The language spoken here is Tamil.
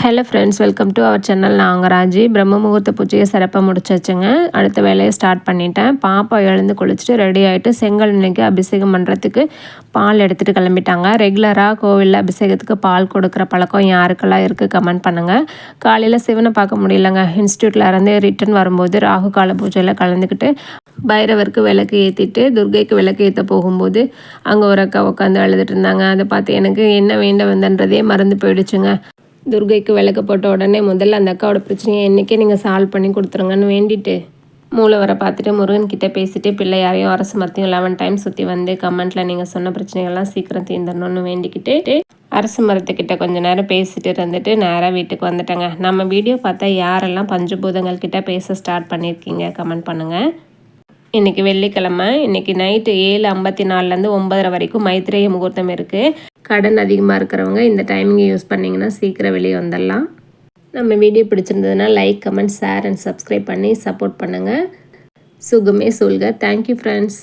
Hello friends welcome to our channel நாங்கள் ராஜி. பிரம்ம முகூர்த்த பூஜையை சிறப்பாக முடிச்சாச்சுங்க. அடுத்த வேலையை ஸ்டார்ட் பண்ணிட்டேன். பாப்பா எழுந்து குளிச்சுட்டு ரெடி ஆகிட்டு செங்கல் இன்னைக்கு அபிஷேகம் பண்ணுறதுக்கு பால் எடுத்துகிட்டு கிளம்பிட்டாங்க. ரெகுலராக கோவிலில் அபிஷேகத்துக்கு பால் கொடுக்குற பழக்கம் யாருக்கெல்லாம் இருக்குது கமெண்ட் பண்ணுங்கள் காலையில் சிவனை பார்க்க முடியலங்க. இன்ஸ்டியூட்டில் இருந்து ரிட்டன் வரும்போது ராகு கால பூஜையில் கலந்துக்கிட்டு பைரவருக்கு விளக்கு ஏற்றிட்டு துர்கைக்கு விளக்கு ஏற்ற போகும்போது அங்கே ஒரு அக்கா உட்காந்து அழுதுட்டு இருந்தாங்க. அதை பார்த்து எனக்கு என்ன வேண்ட வந்தன்றதே மறந்து போயிடுச்சுங்க. துர்கைக்கு விளக்கு போட்ட உடனே முதல்ல அந்த அக்காவோட பிரச்சனையை என்றைக்கே நீங்கள் சால்வ் பண்ணி கொடுத்துருங்கன்னு வேண்டிட்டு மூலவரை பார்த்துட்டு முருகன் கிட்டே பேசிட்டு பிள்ளையாரையும் அரசு மரத்தையும் லெவன் டைம் சுற்றி வந்து கமெண்ட்டில் நீங்கள் சொன்ன பிரச்சனைகள்லாம் சீக்கிரம் தீர்ந்துடணும்னு வேண்டிக்கிட்டு அரசு மரத்துக்கிட்ட கொஞ்சம் நேரம் பேசிட்டு இருந்துட்டு நேராக வீட்டுக்கு வந்துட்டேங்க. நம்ம வீடியோ பார்த்தா யாரெல்லாம் பஞ்சபூதங்கள் கிட்ட பேச ஸ்டார்ட் பண்ணியிருக்கீங்க கமெண்ட் பண்ணுங்கள் இன்றைக்கி வெள்ளிக்கிழமை இன்றைக்கி நைட்டு ஏழு ஐம்பத்தி நாலுலேருந்து ஒம்பதரை வரைக்கும் மைத்திரேய முகூர்த்தம் இருக்குது கடன் அதிகமாக இருக்கிறவங்க இந்த டைமிங்கை யூஸ் பண்ணிங்கன்னா சீக்கிரம் வெளியே வந்துடலாம். நம்ம வீடியோ பிடிச்சிருந்ததுன்னா like comment share and subscribe பண்ணி சப்போர்ட் பண்ணுங்கள் சுகமே சொல்க. Thank you friends